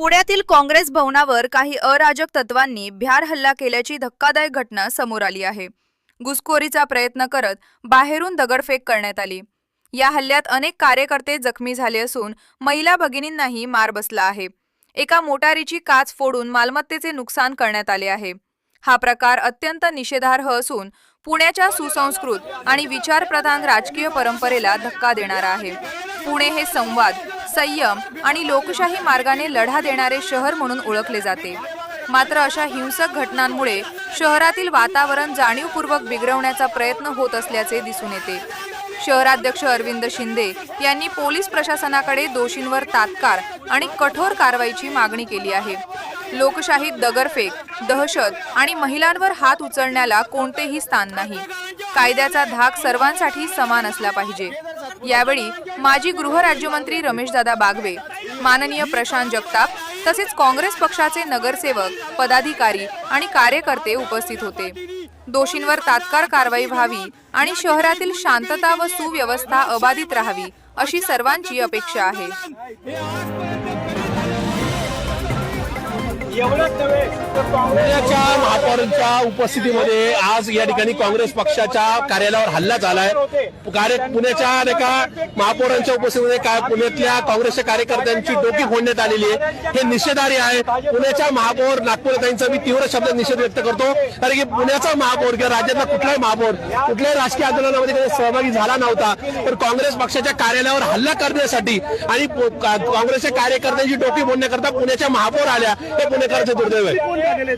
पुण्यातील काँग्रेस भवनावर काही अराजक तत्वांनी भ्यार हल्ला केल्याची धक्कादायक घटना समोर आली आहे. घुसखोरीचा प्रयत्न करत बाहेरून दगडफेक करण्यात आली. या हल्ल्यात अनेक कार्यकर्ते जखमी झाले असून महिला भगिनींनाही मार बसला आहे. एका मोटारीची काच फोडून मालमत्तेचे नुकसान करण्यात आले आहे. हा प्रकार अत्यंत निषेधार्ह असून पुण्याच्या सुसंस्कृत आणि विचारप्रधान राजकीय परंपरेला धक्का देणारा आहे. पुणे हे संवाद संयम आणि लोकशाही मार्गाने लढा देणारे शहर म्हणून ओळखले जाते. मात्र अशा हिंसक घटनांमुळे शहरातील वातावरण जाणीवपूर्वक बिघडवण्याचा प्रयत्न होत असल्याचे दिसून येते. शहराध्यक्ष अरविंद शिंदे यांनी पोलीस प्रशासनाकडे दोषींवर तात्काळ आणि कठोर कारवाईची मागणी केली आहे. लोकशाहीत दगडफेक दहशत आणि महिलांवर हात उचलण्याला कोणतेही स्थान नाही. कायद्याचा धाक सर्वांसाठी समान असला पाहिजे. यावेळी माजी गृहराज्यमंत्री रमेशदादा बागवे माननीय प्रशांत जगताप तसेच काँग्रेस पक्षाचे नगरसेवक पदाधिकारी आणि कार्यकर्ते उपस्थित होते. दोषींवर तात्काळ कारवाई व्हावी आणि शहरातील शांतता व सुव्यवस्था अबाधित राहावी अशी सर्वांची अपेक्षा आहे. एवढंच नव्हे तर काँग्रेस पुण्याच्या महापौरांच्या उपस्थितीमध्ये आज या ठिकाणी काँग्रेस पक्षाच्या कार्यालयावर हल्ला झालाय. कार्य पुण्याच्या का महापौरांच्या उपस्थितीमध्ये काय पुण्यातल्या काँग्रेसच्या कार्यकर्त्यांची डोकी फोडण्यात आलेली आहे. हे निषेधारी आहे. पुण्याच्या महापौर नागपूरताईंचा मी तीव्र शब्द निषेध व्यक्त करतो. कारण की पुण्याचा महापौर किंवा राज्यातला कुठलाही महापौर कुठल्याही राजकीय आंदोलनामध्ये कधी सहभागी झाला नव्हता. तर काँग्रेस पक्षाच्या कार्यालयावर हल्ला करण्यासाठी आणि काँग्रेसच्या कार्यकर्त्यांची डोकी फोडण्याकरता पुण्याच्या महापौर आल्या. हे पुणेकरांचं दुर्दैव आहे